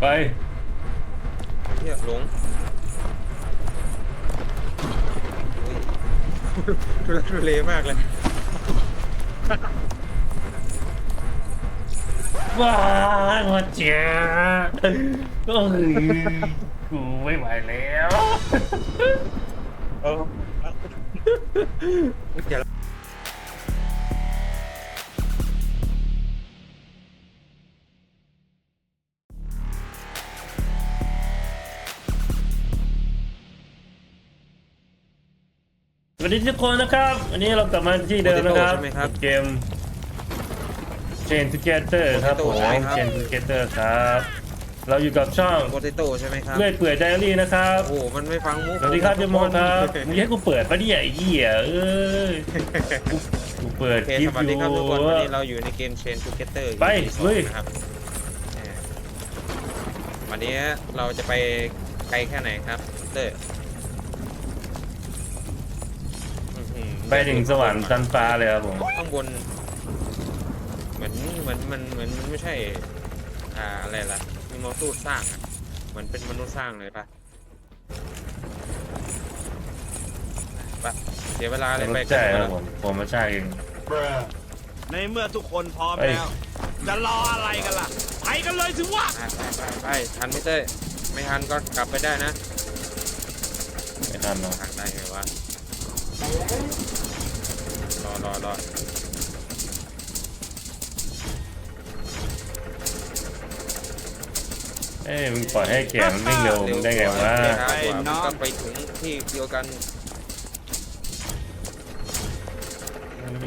ไป เฮียหลงอุ้ยทุลักทุเลมากเลยว้าวมาเจ้าเอ้ยกูไม่ไหวแล้ว เออเดี๋ยว วัสดีทุกคนนะครับวันนี้เรากลับมาที่เดิมนะครับเกม Chain Together ครับผม Chain Together ครับ เราอยู่กับช่องโปเตโต้ใช่ไหมครับ เลื่อยเปื่อยไดอารี่นะครับ โอ้โห มันไม่ฟังมุกสวัสดีครับเจมอนครับมึงให้กูเปิดปะเนี่ยไอ้เหี้ยเอ้ยกูกูเปิดโอเคคลิสปวัสอดียู่ ครับทุกคน วันนี้เราอยู่ในเกม Chain Together ไป EP สองลุยนะครับเออวันนี้เราจะไปไกลแค่ไหนครับเตอร์ ไปถึงสวรรค์ชั้นฟ้าเลยครับผม ข้างบนเหมือนเหมือนมันเหมือนมันไม่ใช่ อ่าอะไรล่ะ มีมนุษย์สร้างอะเหมือนเป็นมนุษย์สร้างเลยปะไปเสียเวลาเลยรไปถกัใช่นครับผม ผมมาใช่เอง ในเมื่อทุกคนพร้อมเอ้ย แล้ว จะรออะไรกันล่ะ ไปกันเลยสิวะไปไปไปไปทันไหม่เต้ยไม่ทันก็กลับไปได้นะไม่ทันเนาะ ทางได้ไงวะ รอรอรอเอ้ยมึงปล่อยให้แกมันวิ่งเร็วมึงได้ไงวะเร็วกว่ามันก็ไปถึงที่เดียวกัน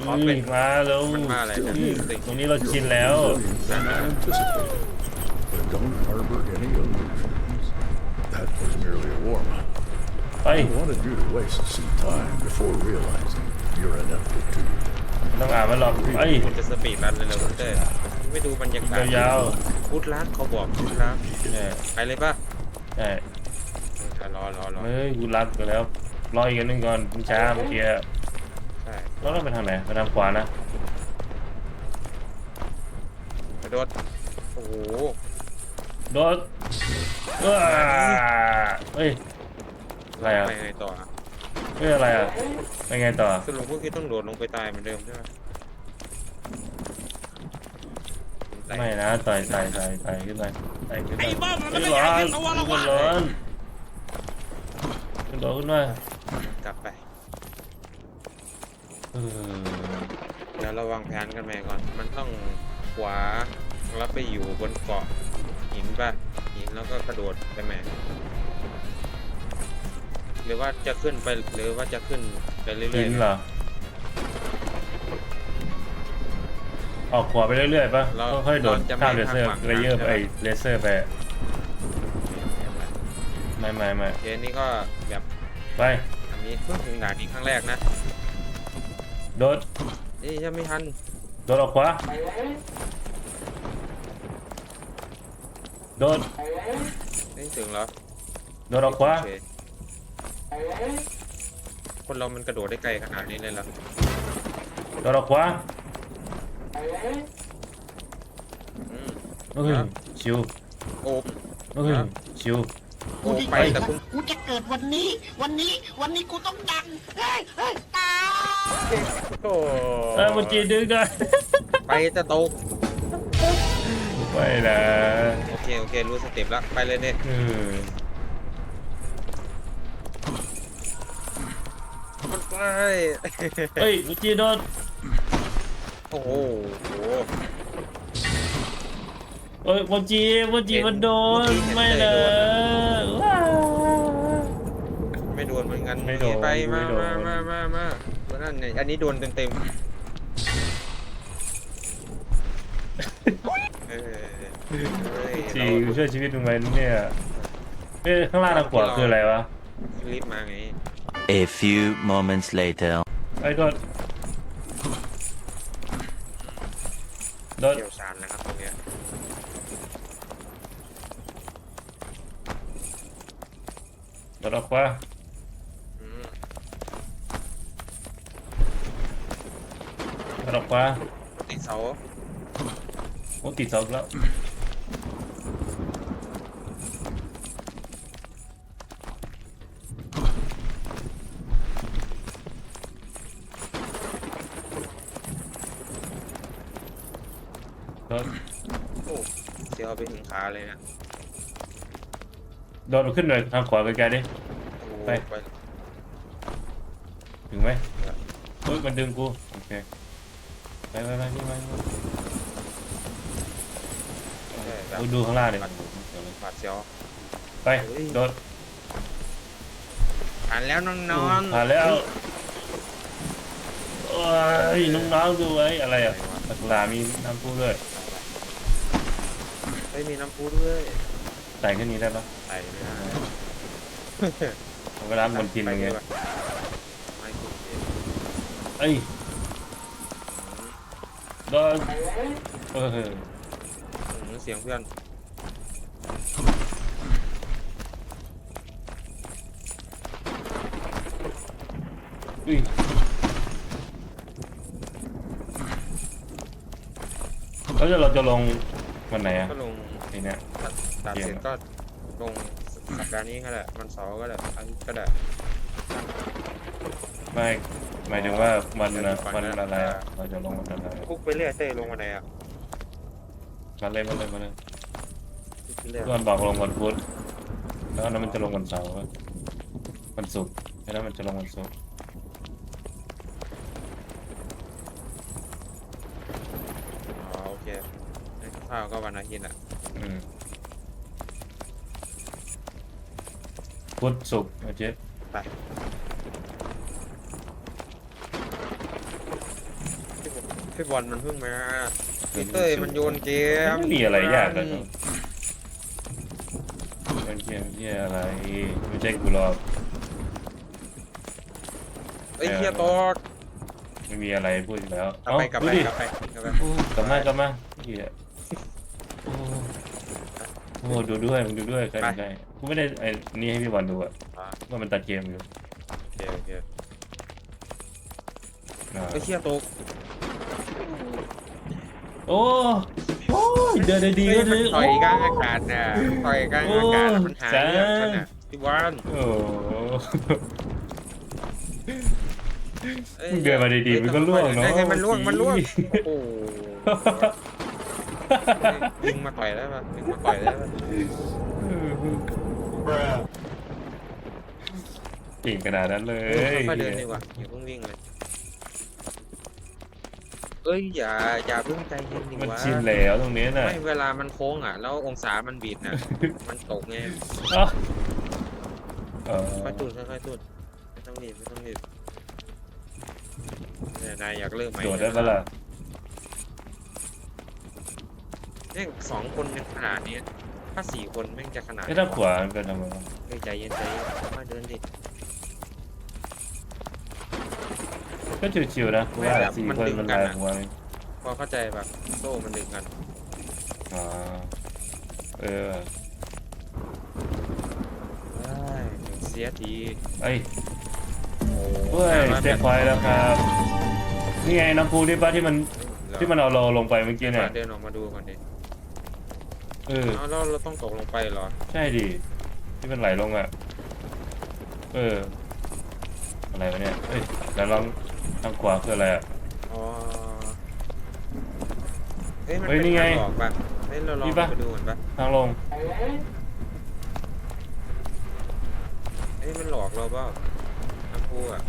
อ๋อเป็นมาเร็วมันมาอะไรเนี่ยตรงนี้เราชินแล้ว than anticipated. But don't harbor any illusions. That was merely a warm-up. ไป I wanted you to waste some time before realizing your ineptitude. ต้องอ่านมันหรอกไป คุณจะสปีดรันเลยเหรอคุณเต้ยไม่ดูบรรยากาศยาวพุทธรักเขาบอกพุทธรักๆเนี่ยไปเลยป่ะใช่รอรอรอเฮ้ยกูรับไปแล้ว รออีกอันหนึงก่อนมึงช้าเมื่อกี้ใช่แล้วเราไปทางไหนไปทางขวานะกระโดดโอ้โห โดดว้าเฮ้ย อะไรอะไปไงต่ออะเฮ้ยอะไรอะไปไงต่อสรุปพวกที่ต้องโดดลงไปตายเหมือนเดิมใช่ไหมไม่นะต่อยต่อยต่อยต่อยขึ้นไปต่อยขึ้นไปไอ้บ้ามันขึ้ไม่นได้ร้อยากอนเห็นตัวละขึ้วะนร้อนขึ้นร้อนขึ้นมากลับไปเออเดี๋ยวเราวางแผนกันใหม่ก่อน มันต้องขวาแล้วไปอยู่บนเกาะหินป่ะหินแล้วก็กระโดดไปใหม่ หรือว่าจะขึ้นไปหรือว่าจะขึ้นไปเรื่หิอยนๆเหรอ ออกขวาไปเรื่อยๆป่ะเราค่อยๆโดดเราจะไม่ข้ามเลเซอร์ข้ามฝั่งเลเยอร์ใช่ไปปะเลเซอร์ไปไม่ไม่ไม่เคสนี้ก็แบบไปอันนี้เพิ่งถึงด่านนี้ครั้งแรกนะโดดเอ้ยยังไม่ทันโดดออกขวาโดดไม่ถึงเหรอโดดออกขวาโอเค คนเรามันกระโดดได้ไกลขนาดนี้เลยเหรอโดดออกขวาอืมเฮ้ยชิวโอ้เฮ้ยชิว โอ้ไปแต่คุณกูจะเกิดวันนี้ วันนี้ วันนี้กูต้องดัง เฮ้ยเฮ้ยตาย โอ้เออมันจีดึงกันไปจะตกไม่นะโอเค โอเค รู้สเต็ปแล้วไปเลยเนี่ย เออ ไปเฮ้ยมันจีโดนโอ้โหเอ้ยมันจีมันจีมันโดนไม่นะว้าวไม่โดนเหมือนกันไม่โดนไปมาไม่โดนมามามามาวันนั้นเนี่ยอันนี้โดนเต็มเต็มๆเออเฮ้ยจีเราช่วยชีวิตมึงไว้เนี่ยเอ้ยข้างล่างทางขวาคืออะไรวะรีบมาไง A few moments later. ไอ้โดนโดนเกี่ยวชาญนะครับตรงเนี้ยโดนออกขวาอืมโดนออกขวาติดเสาโอ้ติดเสาอีกแล้ว เอาไปถึงขาเลยนะโดดขึ้นหน่อยทางขวาไกลๆดิโอ้โหไปไปถึงไหมเฮ้ยมันดึงกู โอเค ไปไปไปนี่ไปใช่แบบดูดูข้างล่างดิบาดเสียวไป โดดผ่านแล้วน้องผ่านแล้วโอ้ยน้องๆดูไว้อะไรอะปักลามีน้ำพุด้วยๆ ไม่มีน้ำพุด้วยใส่ขึ้นนี้ได้ปะใส่ไม่ได้มันก็น้ำบนกินไปอย่างดีเงี้ยกว่าไม่กินเองเอ้ยโดนเอออืมเสียงเพื่อนอุ้ยแล้วจะเราจะลงวันไหนอะก็ลง ทีเนี้ย ตัดตัดเกมเสร็จอะก็ลงสัปดาห์นี้ก็ได้วันเสาร์ก็ได้อาทิตย์ก็ได้ไม่หมายถึงว่าวันเดี๋ยวนะก่อนวันนะอะไรอะเราจะลงวันอะไรคุกไปเรื่อยเต้ลงมาไหนอะมาเลยมาเลยมาเลยคุกไปเรื่อยก่อนบอกลงวันพุธแล้วอันนั้นมันจะลงวันเสาร์อะวันศุกร์แล้วมันจะลงวันศุกร์อ๋อโอเคข้าวก็วันอาทิตย์อะอืม พุธศุกร์อาทิตย์ไปพี่บอลมันเพิ่งมาพี่เต้ยมันโยนเกมไม่มีอะไรยากเลยเป็นเกมที่อะไรไม่ใช่กูหรอกเอ้ยเฮียตอกไม่มีอะไรพูดอีกแล้วกลับไปกลับไปดูดิกลับไปกลับไปโอ้กลับมากลับมาเหี้ยโอ้ โอ้ดูด้วยมึงดูด้วยใกล้ใกล้กูไม่ได้ไอ้นี่ให้พี่บอลดูอะอ่าว่ามันตัดเกมอยู่โอเคโอเคอ่าเอ้ยเฮียตกโอ้โอ้ยเดินได้ดีเฮ้ยเลมันยต่อยกลางอากาศน่ะต่อยกลางอากาศน่ะมันหาเรื่องกันน่ะพี่บอลโอ้ อ้ยมึงเดินมาดีๆมันก็ล่วงเนอะไอ้ไอ้มันล่วงมันล่วงเมื่อกี้โอ้โห ยิงมาต่อยได้ปะยิงมาต่อยได้ปะเก่งขนาดนั้นเลยค่อยๆเดินดีกว่าอย่าเพิ่งวิ่งเลยเอ้ยอย่าอย่าเพิ่งใจเย็นดีมันกว่าชินแล้วตรงนี้น่ะไม่เวลามันโค้งอะ แล้วองศามันบีบน่ะ มันตกไงอะเออค่อยตูดค่อยๆตูดไม่ต้องรีบไม่ต้องรีบเนี่ยนายอยากเลิกไหมโดดได้ปะล่ะ เนี่ยสองคนยังขนาดนี้ ถ้าสี่คนแม่งจะขนาดไอ้ถ้าขวามันเป็นทำไมวะเฮ้ยใจเย็นใจเย็นค่อยๆเดินดิก็ชิวๆนะเพราะว่าไม่แบบสี่มันคนดึงมันกันลายอะหัวเลยพอเข้าใจแบบโซ่มันดึงกันอ่าเออได้เสียทีไอ้ยโอ้เฮ้ยเจ็บไฟแล้วครับ นี่ไงน้ำพุที่ป้าที่มันที่มันเอาเราลงไปเมื่อกี้เนี่ยเดินออกมาดูก่อนดิ เออ เอาแล้วเราต้องตกลงไปเหรอ ใช่ดิที่มันไหลลงอะ เออ อะไรวะเนี่ยเอ้ยแล้วลองทางขวาคืออะไรอะ อ๋อเฮ้ยมันเฮ้ยเป็นนี่ไงทางออกปะเฮ้ยเราลองนี่ปะ ไปดูก่อนปะทางลง เฮ้ยมันหลอกเราเปล่าน้ำพุอะ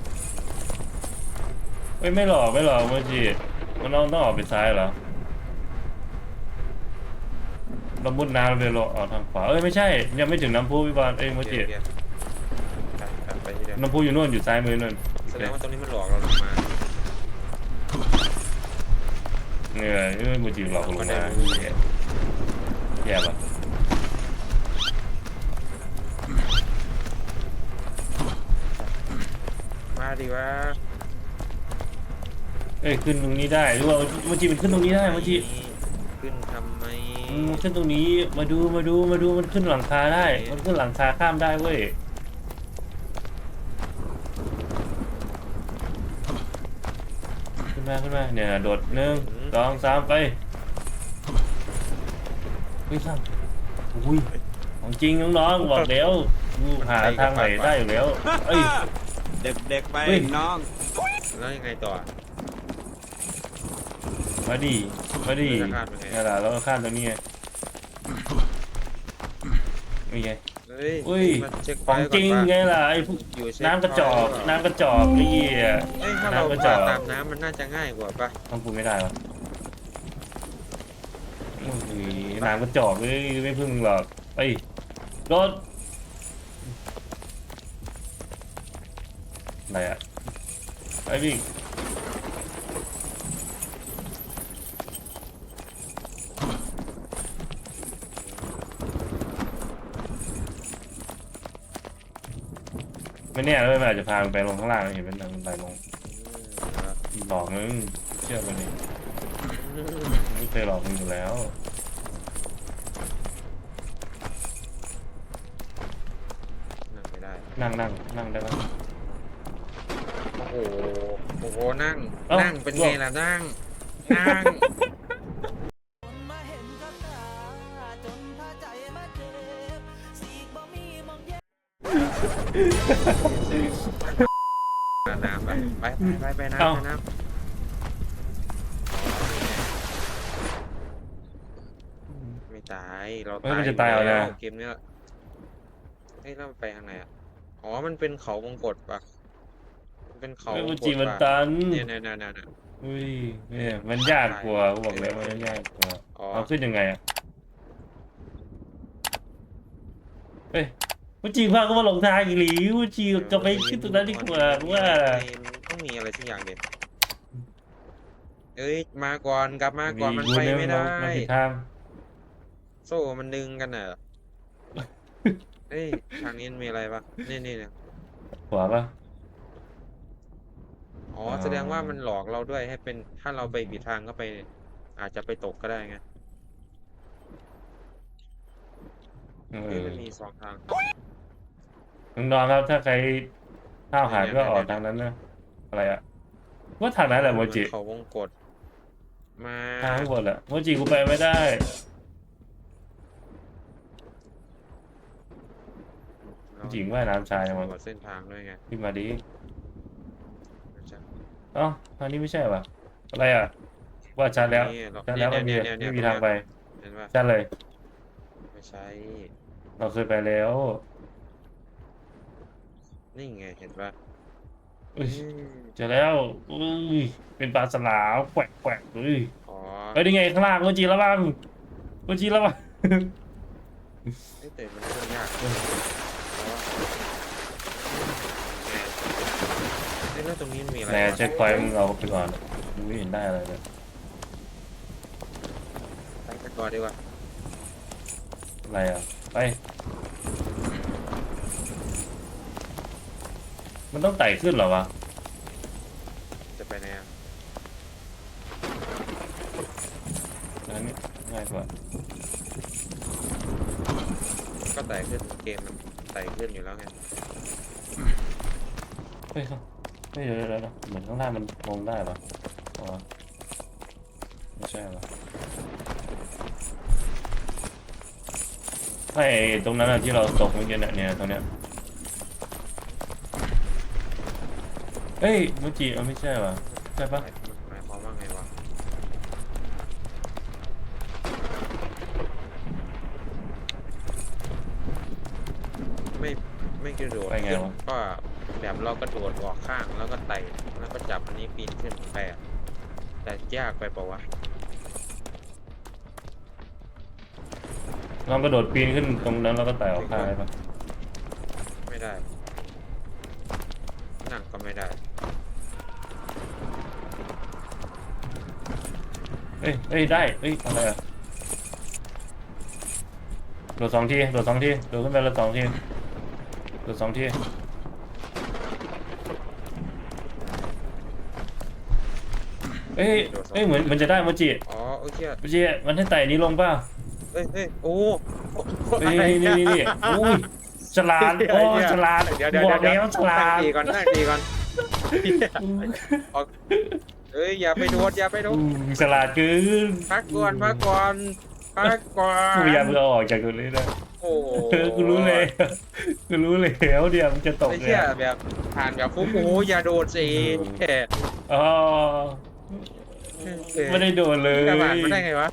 เอ้ยไม่หลอกไม่หลอกเมื่อกี้มันต้องต้องออกไปซ้ายเหรอ เรามุดน้ำไปลงออกทางขวาเอ้ยไม่ใช่ ยังไม่ถึงน้ำพุพี่บอลเอ้ยเมื่อกี้โคโอเคไปไปไปที่เดิมน้ำพุอยู่นู่นอยู่ซ้ายมือนู่นแสดงว่าตรงนี้มันหลอกเราลงมาเหนื่อยเอ้ยมือจีหลอกลงมาแย่แย่ปะมาดิวะเอ้ยขึ้นตรงนี้ได้หรือว่าเมื่อกี้มันขึ้นตรงนี้ได้เมื่อกี้ขึ้นทำไมอืมขึ้นตรงนี้มาดูมาดูมาดูมันขึ้นหลังคาได้ มันขึ้นหลังคาข้ามได้เว้ยขึ้นมาขึ้นมาเนี่ยโดดหนึ่งสองสามไปเฮ้ยสั่งอุ้ยของจริงน้องๆบอกแล้วกูหาทางไหนได้อยู่แล้วเอ้ยเด็กๆไปเฮ้ย น้องแล้วยังไงต่อ มาดิมาดิจะข้ามยังไงนี่แหละแล้วก็ข้ามตรงนี้ไงนี่ไง เฮ้ยอุ้ย มาเช็คขไฟองก่อนจริงปะไงล่ะไอ้พวกอยู่เช็คน้ำกระจอกไฟก่อนน้ำกระจอกนี่อะเอ้ยถ้าเราน้ำกระจปาอกตามน้ำมันน่าจะง่ายกว่าปะต้องกูไม่ได้วะโอ้ยน้ำกระจอกเลยไม่พึ่งหรอกไปรถอะไรอะไปพี่ ไม่แน่เลยมันอาจจะพามันไปลงข้างล่างเห็นเป็นมันไปลงหลอกมึงเชื่อมันดิไม่เคยหลอกมึงอยู่แล้วนั่งไม่ได้ นั่งนั่งนั่งได้ปะโอ้โห โอ้โห นั่งเอ้านั่งเป็นไงล่ะนั่ง นั่ง น้ำไปไปไปไปน้ำเอ้าไปน้ำไม่ตายเราเฮ้ยตายมันจะตายเอาแล้นะวเกมเนี้ยเฮ้ยเราไปทางไหนอะอ๋อมันเป็นเขาวงกตปะมันเป็นเขาเฮ้ยวงมันกจีตมันปะตันเนี่ยเนี่ยเนี่ยเนี่ยอุ้ยเนี่ยมันยากกว่ากูบอกเลยว่ามันยากกว่าอ๋อเอาขึ้นยังไงอะเฮ้ย มันจีพาก็มาหลงทางอีกหรือมันจีจะไปขึ้นตรงนั้นดีกว่าว่ามันต้องมีอะไรสักอย่างเด็ดเอ้ยมาก่อนกลับมาก่อนมันไปไม่ได้ มันผิดทางโซ่มันดึงกันน่ะเอ้ยทางนี้มันมีอะไรปะนี่นี่เนี่ยขวาปะอ๋ออ่าแสดงว่ามันหลอกเราด้วยให้เป็นถ้าเราไปผิดทางก็ไป อาจจะไปตกก็ได้ไงเอเอ้ยอมันมีสองทาง น้องๆครับถ้าใครข้าวหายเนี่ยก็เนี่ยออกทางนั้นนะ อะไรอะว่าทางนั้นแหละโมจินเขาวงกดมาทางไม่หมดแหละโมจิกูไปไม่ได้เราจริงว่ายน้ำชายมากดเส้นทางด้วยไงขึ้นมาดิใช่เอ้าทางนี้ไม่ใช่ปะอะไรอะ ว่าชัดแล้วนี่เราชัดแล้วไม่มีเนี่ยเนี่ยไม่มีเนี่ยทางไปเห็นปะชัดเลย ไม่ใช่ เราเคยไปแล้ว นี่ไงเห็นปะอุ้ยอืมเจอแล้วอุ้ยเป็นปลาสลามแกวกแกวกเฮ้ยอ๋อเฮ้ยนี่ไงข้างล่างโมจิระวังโมจิระวังเอ้ยแต่มันขึ้นยากเอออ๋อเอ้ยแล้วตรงนี้มันมีอะไรแหน่วะเช็คพอยต์มึงเอาไปก่อนมึงไม่เห็นได้อะไรเลยไปกันก่อนดีกว่าอะไรอะ ไป มันต้องไต่ขึ้นเหรอวะ จะไปไหนอะอันนี้ง่ายกว่าก็ไต่ขึ้นเกมมันไต่ขึ้นอยู่แล้วไงเฮ้ยเขาเฮ้ยเดี๋ยวเดี๋ยวเดี๋ยวเหมือนข้างล่างมันลงได้ปะอ๋อไม่ใช่ปะไอ้ตรงนั้นอะที่เราตกเมื่อกี้เนี่ยเนี่ยตรงเนี้ย เฮ้ยมูจิเออไม่ใช่ปะใช่ปะหมายหมายความว่าไงวะไม่ไม่กระโดดไปไงขึ้นวะ ก็แบบเรากระโดดออกข้างแล้วก็ไต่แล้วก็จับอันนี้ปีนขึ้นไปอะแต่ยากไปเปล่าวะลองกระโดดปีนขึ้นตรงนั้นแล้วก็ไต่ออกข้างได้ปะไม่ได้ นั่งก็ไม่ได้ เอ้ยเอ้ยได้เอ้ยอะไรอะโดดสองทีโดดสองทีโดดขึ้นไปแล้วสองทีโดดสองทีเอ้ยเอ้ยเหมือนเหมันจะได้โมจิอ๋อโอเคโมจิมันให้ไต่นี้ลงป่ะเอ้ยเอ้ยโอ้เอ้ยนี่นี่นี่นี่อุ้ยฉลาดโอ้ฉลาดเดี๋ยวเดี๋ยวบอกเดี๋ยวแล้วฉลาตั้งดดีก่อนตั้งดีก่อน เอ้ยอย่าไปโดดอย่าไปโดดอืมฉลาดเกินพักก่อนพักก่อนพักก่อนกูอยากเพื่อออกจากตรงนี้นะโอ้โหเออกูรู้เลยกูรู้แล้วเดี๋ยวมันจะตกไอ้เนี่เหี้ยยแบบผ่านแบบฟุ๊บโอ้โหอย่าโดดสิแค่อ๋อไม่ได้โดนเลยกระบาดมาได้ไงวะ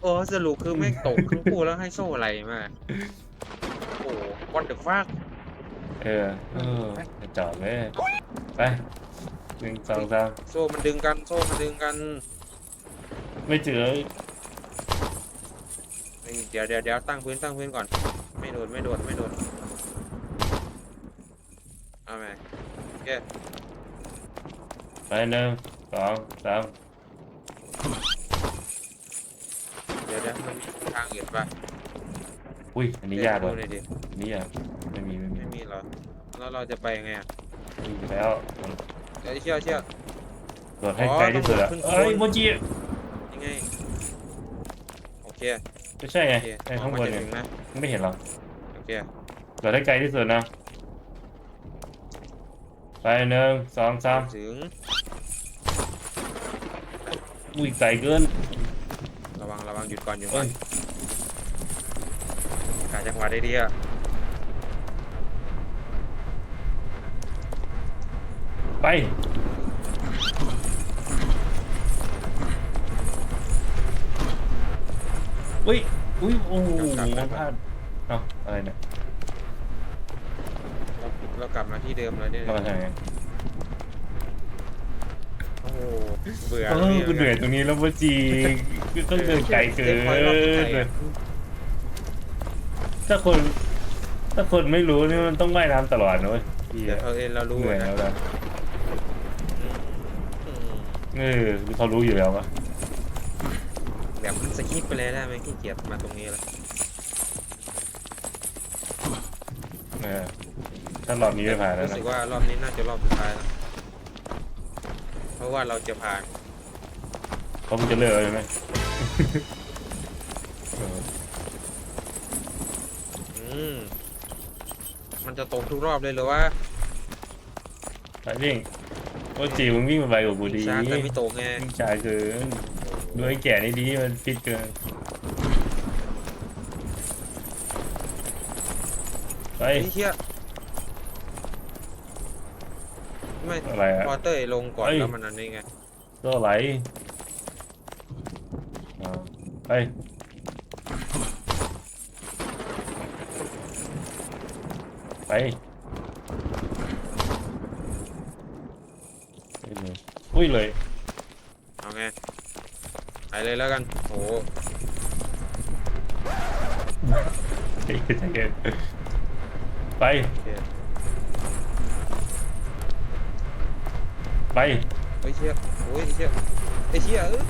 โอ้สรุปคือไม่งตกทั้งคู่แล้วให้โซ่อะไรมาโอ้ what the fuck เออเออ จะจอดเลยไปหนึ่งสองสามโซ่มันดึงกัน โซ่มันดึงกันไม่เจอเฮ้ยเดี๋ยวเดี๋ยวเดี๋ยวตั้งพื้นตั้งพื้นก่อน ไม่โดนไม่โดนไม่โดนเอาไหมโอเคไปหนึ่งสองสามเดี๋ยวเดี๋ยวมันมีทางอื่นปะอุ้ยอันนี้ยากเลเลยยดิอันนี้ยากไม่มีไม่มีไม่มีเหรอ แล้วเราจะไปยังไงอะมีอยู่แล้วเดี๋ยวเชี่ยวเชี่ยวโดดให้ไกลที่สุดอะอ๋อต้องโดดขึ้นข้างบนเอ้ยโมจิยังไงโอเคไม่ใช่ไงโอเคไอ้ข้างบนมัจะเนี่ยถึงนะไม่เห็นหรอกโอเคโดดให้ไกลที่สุดนะไปหนึ่งสองสามถึงอุ้ยไกลเกินระวังระวังหยุดก่อนหยุดก่เอ้อนยกาจังหวะได้ดีอะ ไป อุ้ย อุ้ย โอ้โหมันพลาดเอ้าอะไรเนี่ยเราเรากลับมาที่เดิมแล้วเนี่ยเรามาทางไหนโอ้โหเบื่อเอแล้วอพี่กูเหนื่อยตรงนี้แล้วโมจิคือต้องเดินไกลเกิเดินคอยรอบไกลนอะถ้าคน ถ้าคนไม่รู้นี่มันต้องว่ายน้ำตลอดนะเว้ยพี่เดี๋ยวเขาเองเรารู้เหนื่อยนะแล้วนะอืม เออเขารู้อยู่แล้วปะแบบสกิปไปเลยได้ไหมขี้เกียจมาตรงนี้แล้วเออถ้ารอบนี้ไม่ผ่านแล้วรู้นะสึกว่ารอบนี้น่าจะรอบสุดท้ายแล้วเพราะว่าเราจะผ่านเขามึงจะเลิกแล้วใช่ไหม เอออืมมันจะตกทุกรอบเลยเหรือว่าไปวิ่ง โอ้จีมึงวิ่งมาไวกว่ากูดีช้าแต่ไม่ตกไงวิ่งช้าเกินดูไอ้แก่นี่ดีมันฟิตเกินไป ไอ้เชี่ยไม่อะไรอะพอเต้ยลงก่อนเอ้ย แล้วมันอันนี้ไงตัวไหลอ่าไปไปไป เลยอุ้ยเลย เอาไงไปเลยแล้วกันโอ้โหใจเย็นใจเย็นไป โอเคไปไอ้เชี่ยโอ้ยไอ้เชี่ยไอ้เชี่ยเอ้ย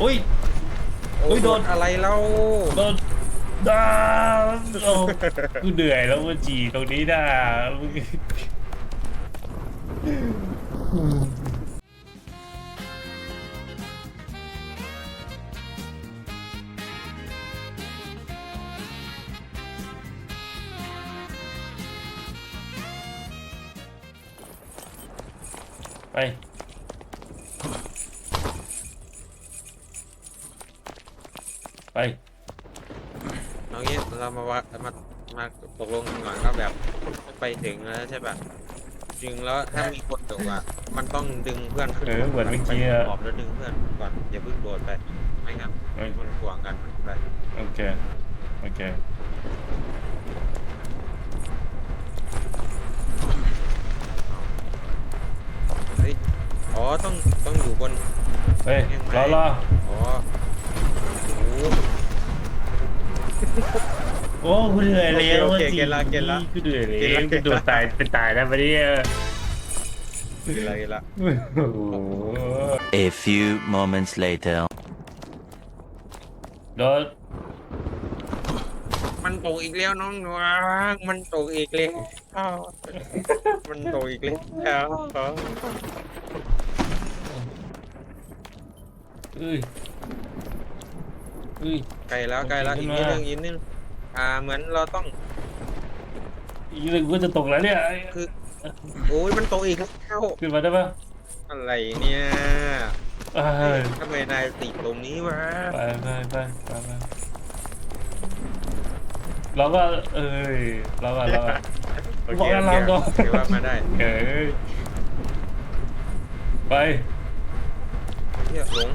อุ้ยโอ้อุ๊ยโดน อะไรเล่าโดนดาโอ้กูเหนื่อยแล้วว่าจีตรงนี้ด่า ไปเอางี้เรามาวะมามาตกลงกันก่อนก็แบบไปถึงแล้วใช่ป่ะจริงแล้วถ้ามีคนตกอะมันต้องดึงเพื่อนขึ้นเออเหมือนเมื่อกี้ไปอะขอบแล้วดึงเพื่อนก่อนอย่าเพิ่งโดดไปไม่งั้นเอ้ย มันห่วงกันไปโอเค โอเค เฮ้ยอ๋อต้องต้องอยู่บนเฮ้ยยังไงรอรออ๋อ โอ้โหโอ้กูเหนื่อยแล้วโอเคว่าโอเคจีเก็ตละเก็ตละกูเหนื่อยเก็ตแล้ละวเก็กูตละ โดนตายเป็นตายแล้วมาเนี่ยอะไรละโอ้โห A few moments later. โดนมันตกอีกแล้วน้องนวงมันตกอีกแล้วมันตกอีกแล้วเอ้ยเอ้ย ไกลแล้วไกลแล้วอีกนิดนึงอีกนิดนึงอ่าเหมือนเราต้องอีกหนึ่งกูจะตกแล้วเนี่ยคือโอ้ยมันตกอีกแล้วขึ้นมาได้ปะอะไรเนี่ยเอ้ยทำไมนายติดตรงนี้วะไปไปไปไปไปเราก็เอ้ยเราก็เราก็โอบอกเคว่าโอเราเคโดนถือว่ามาได้เอ้ยไปเที่ยหลง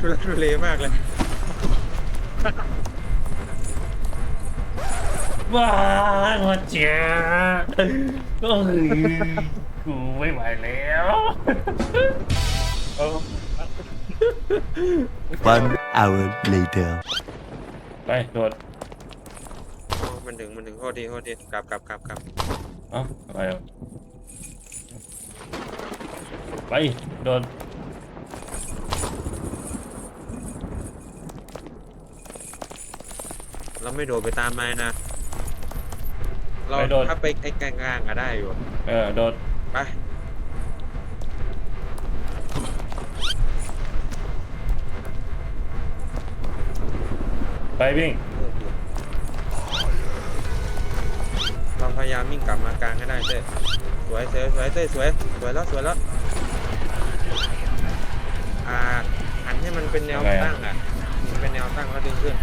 ทุลักทุเลมากเลยว้าวหัวเจ้าโอ้ยกูไม่ไหวแล้วเอา One hour later. ไปโดดอ๋อมันถึงมันถึงโทษทีโทษทีกลับกลับกลับกลับเอ้าอะไรอะไปโดด เราไม่โดดไปตามไม้นะ เราไปโดด ถ้าไปไอ้กลางๆก็ได้อยู่ เออ โดด ไป ไปวิ่ง เราพยายามวิ่งกลับมากลางให้ได้เต้ยสวยสวยสวยเต้ยสวยสวยแล้วสวยแล้วอ่าหันให้มันเป็นแนวตั้งอะมันเป็นแนวตั้งแล้วดึงขึ้น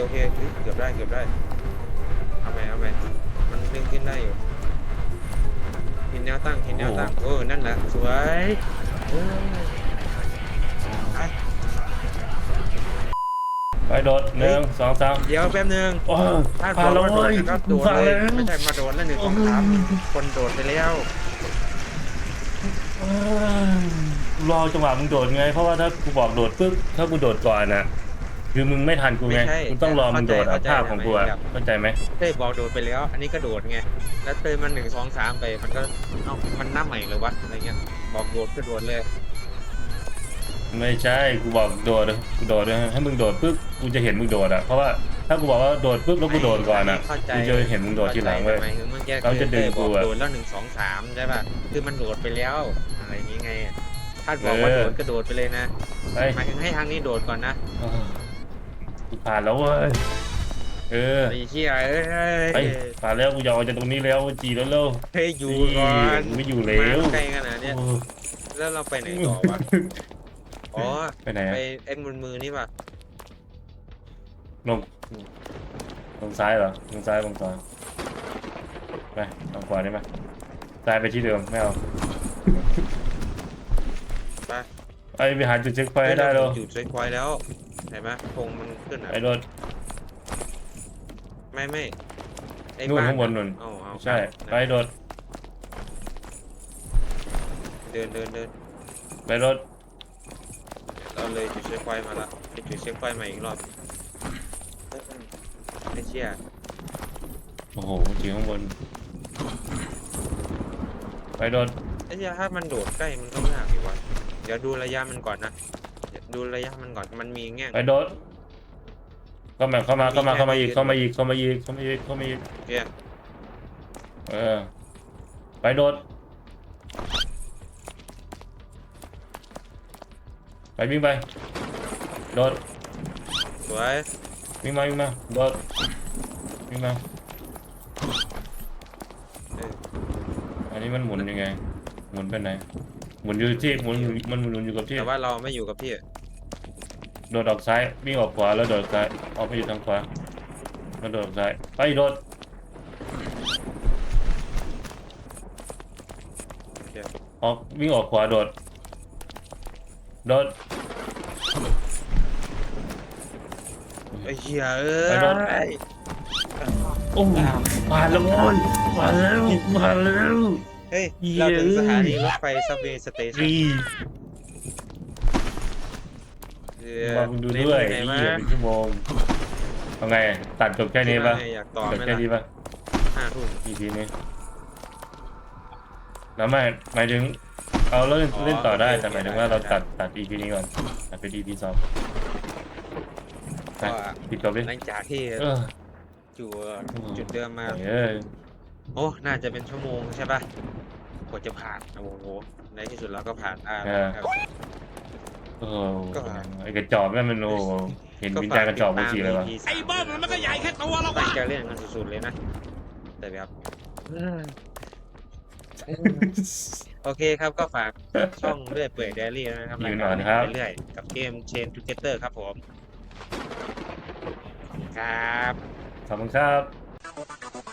โอเคโอเคเฮ้ยเกือบได้เกือบได้เอาไหมเอาไหมมันดึงขึ้นได้อยู่หินแนวตั้งหินแนวตั้งเออนั่นแหละสวยเออไปไปโดดหนึ่งสองสามเดี๋ยวแป๊บนึงโอ้ยถ้าผ่านโดแล้วนมาโดเว้ดยก็โดดผ่านเลแล้ยวไม่ใช่มาโดนแล้วหนึ่งสองสามคนโดดไปแล้วเอ้ยรอจังหวะมึงโดดไง เพราะว่าถ้ากูบอกโดดปึ๊บถ้ากูโดดก่อนน่ะ คือมึงไม่ทันกูไงไม่ใช่กูต้องรอมึงโดดอะเข้าใจภาพของกูอะเข้าใจเข้าใจไหมเต้ยบอกโดดไปแล้ว อันนี้ก็โดดไง แล้วเต้ยมันหนึ่งสองสามไปมันก็เอ้ามันหน้าใหม่เลยวะอะไรเงี้ยบอกโดดก็โดดเลยไม่ใช่กูบอกโดดกูโดดเลยให้มึงโดดปึ๊บกูจะเห็นมึงโดดอะเพราะว่าถ้ากูบอกว่าโดดปึ๊บแล้วกูโดดก่อนอะเข้าใจกูจะเห็นมึงโดดทีหลังเว้ยข้าใจทำไมคือเมื่อกี้เขาจะดึงกูคืออะเต้ยบอกโดดแล้วหนึ่งสองสามใช่ป่ะคือมันโดดไปแล้วอะไรอย่างงี้ไงถ้าบอกว่าเออโดดก็โดดไปเลยนะไปหมายถึงให้ทางนี้โดดก่อนนะ เออ กูผ่านแล้วเว้ยเออไอ้เชี่ยเอ้ยไปผ่านแล้วกูอยากออกจากตรงนี้แล้วจีแล้วเร็วเฮ้ยอยู่นี่ก่อนกูไม่อยู่แล้วมาใกล้ขนาดเนี้ยโอ้แล้วเราไปไหนต่อวะอ๋อไปไหนไปอะไอ้มือมือนี่ป่ะลงลงซ้ายเหรอลงซ้ายลงขวาไปลงขวาได้ไหมซ้ายไปที่เดิมไม่เอาไป ไอ้ไปหาจุดเช็คไฟให้ได้เฮ้ยแล้เราวถึงจุดเช็คพอยต์แล้วเห็นไหมธงมันขึ้นอะไอ้รถไม่ไม่ไอ้นู่นบ้ข้างบนนู่นเอาเอาใช่ไปรถเดินเดินเดินไปรถเราเลยจุดเช็คพอยต์มาละไปจุดเช็คพอยต์มาอีกรอบเอ้ยไอ้เชี่ยโอ้โหจีข้างบนไปรถไอ้เชี่ยถ้ามันโดดใกล้มันก็ยากอยู่วะ เดี๋ยวดูระยะมันก่อนนะเดี๋ยวดูระยะมันก่อนมันมีแง่งไปรถเข้ามาเข้ามาเข้ามาเข้ามาอีกเข้ามาอีกเข้ามาอีกเข้ามาอีกเข้ามาอีกเชี่ยเออไปโดดไปวิ่งไปโดดสวยวิ่งมาวิ่งมาโดดวิ่งมาเอออันนี้มันหมุนยังไงหมุนไปไหน หมุนอยู่ที่หมุนมันหมุนอยู่กับที่แต่ว่าเราไม่อยู่กับพี่โดดออกซ้ายวิ่งออกขวาแล้วโดดซ้ายออกไปอยู่ทางขวาแล้วโดดออกซ้ายไปโดดเดี๋ยวออกวิ่งออกขวาโดดโดดไอ้เชี่ยเอ้ไปโดนยโอ้ผ่านแล้วโว้ยผ่านแล้วผ่านแล้ว เฮ้ยเหี้ย เราถึงสถานีรถไฟซับเวย์สเตชันรีมาคุณดูด้วยไงอีมาเหี้ยเป็นชั่วโมงเอาไงตัดจบแค่นี้ปะอยากต่อจบไหมแค่ล่ะนี้ปะห้าทุ่มอีพีนี้แล้วไม่หมายถึงเอาเล่นอ๋อเล่นต่อได้โอเคแต่หมายถึงได้ว่าเราได้ตัดตัดอีพีนี้ก่อนตัดไปอีพีสองไปก็ปิดจบดิหลังจากที่เอออยู่จุดเดิมมาเอ้ยโอ้น่าจะเป็นชั่วโมงใช่ปะก ว่าจะผ่านโอ้โหในที่สุดเราก็ผ่านอ่าครับ โอ้โหก็ ไอ้กระจอกนั่นมันโอ้โหเห็นวิญญาณกระจอกมันสีเลยวะ ไอ้เบิ้มมันก็ใหญ่แค่ตัวแล้วตั้งวะใจเล่นกันสุดๆเลยนะ แต่แบบโอเคครับก็ฝากช่องเรื่อยเปื่อยเดลี่นะครับอยู่รายหน่กาอรยนะครับ เรื่อยๆกับเกม Chain Together ครับผมครับ ขอบคุณครับ